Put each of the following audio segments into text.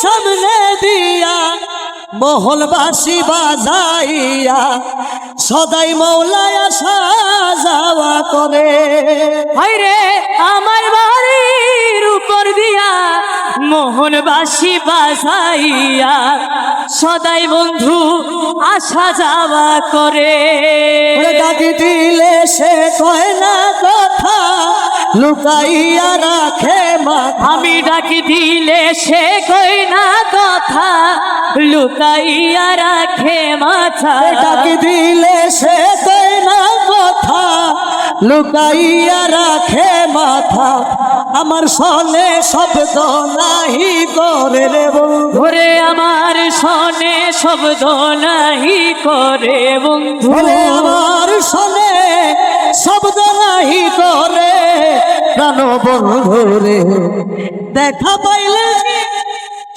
সামনে দিয়া মহলবাসী বাজাইয়া সদাই মৌলায় আসা যাওয়া করে হাইরে আমার বাড়ির উপর দিয়া মোহনবাসী বাজাইয়া সদাই বন্ধু আসা যাওয়া করে। ডাকি দিলে সে কয় না কথা লুকাইয়া রাখে ডাকি দিলে সে কই না কথা? লুকাইয়া রাখে মাথা। ডাকি দিলে সে কয় না কথা? লুকাইয়া রাখে মাথা। আমার সনে শব্দ নাহি করে রে ধরে আমার সনে শব্দ নাহি করে ওরে আমার সনে শব্দ নাহি করে। প্রাণ বন্ধুরে দেখা পাইলে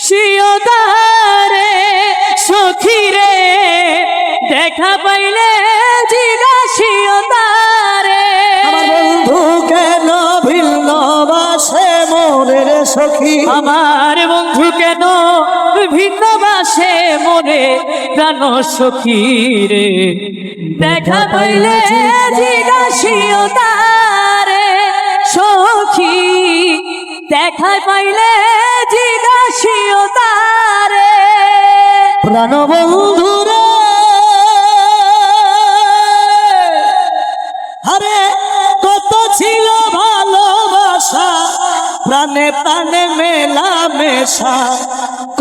শিয়দারে সখীরে দেখা পাইলে জিগা শিয়দারে আমার বন্ধু কেন ভিন্ন বাসে মোরে রে সখী? আমার বন্ধু কেন ভিন্ন বাসে মনে প্রাণ সখীরে দেখা পাইলে জিগা শিয়দারে সখী, দেখা পাইলে জিগা শিয়দারে প্রাণ বন্ধুরে আরে, কত ছিল ভালোবাসা, প্রাণে প্রাণে মেলা মেশা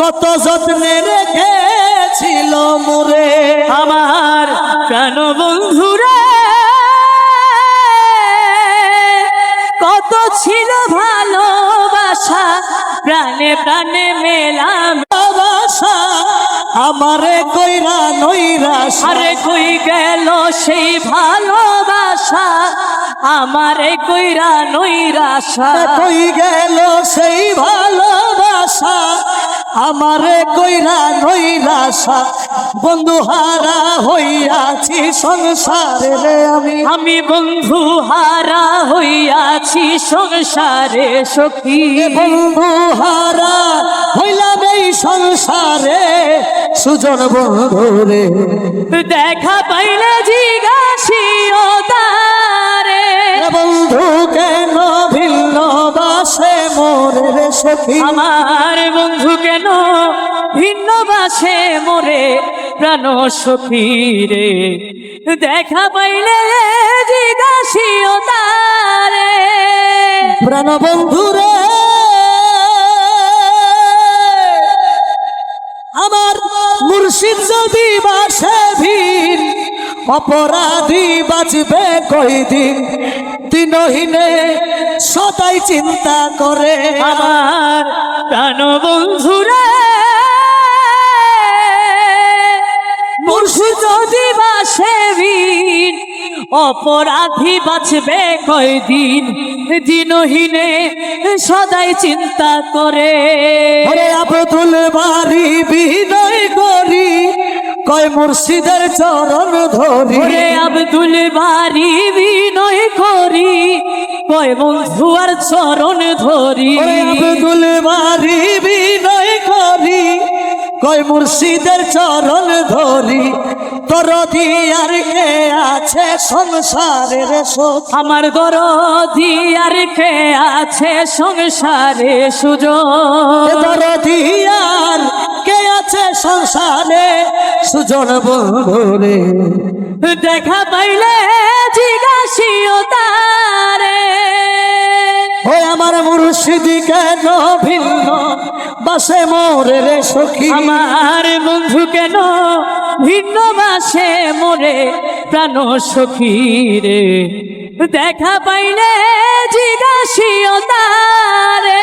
কত যত্নে রেখেছিল মুরে আমার প্রাণ বন্ধুরে। কত ছিল ভালোবাসা প্রাণে প্রাণে মেলাম। আমারে কইরা নৈরাশা আরে কই গেল সেই ভালোবাসা? আমারে কইরা নৈরাশা কই গেল সেই আমারে কইরা নৈরাশা বন্ধু হারা হইয়াছি সংসারে। রে আমি। আমি বন্ধু হারা হইয়াছি সংসারে সখী। বন্ধু হারা হইলাম এই সংসারে। সুজন বন্ধু রে দেখা পাইলে জিগাসিও তারে। মোরে রে সখী। আমার বন্ধু কেন ভিন্ন বাসে মোরে প্রাণ সখীরে দেখা পাইলে জিগাসিও তারে। প্রাণ বন্ধু রে। আমার মুর্শিদ যদি বাসে ভিন অপরাধী বাঁচবে কয়দিন? দিনহীনে সদাই চিন্তা করে। আমার প্রাণ বন্ধুরে মুর্শিদ যদি বাসে অপরাধী বাঁচবে কয়দিন? দিনহীনে সদাই চিন্তা করে। আবদুল বাড়ি বিনয় করি। কয় মুর্শিদের চরণ ধরি। আব্দুল বাড়ি বিনয় করি। কয় আর চরণ ধরি। আব্দুল বাড়ি বিনয় করি কয় মুর্শিদের চরণ ধরি। তোর দিয়ার কে আছে সংসারের শোক আমার দরদি আর কে আছে সংসারে সুযোগ? তোর দিয়ার কে আছে সংসারে সুজন বন্ধুরে? দেখা পাইলে জিজ্ঞাসিও তারে মুর্শিদি কেন ভিন্ন, বাসে মোরে রে সখী। আমার বন্ধু কেন ভিন্ন বাসে মোরে প্রাণ সখী রে? দেখা পাইলে জিজ্ঞাসিও তারে।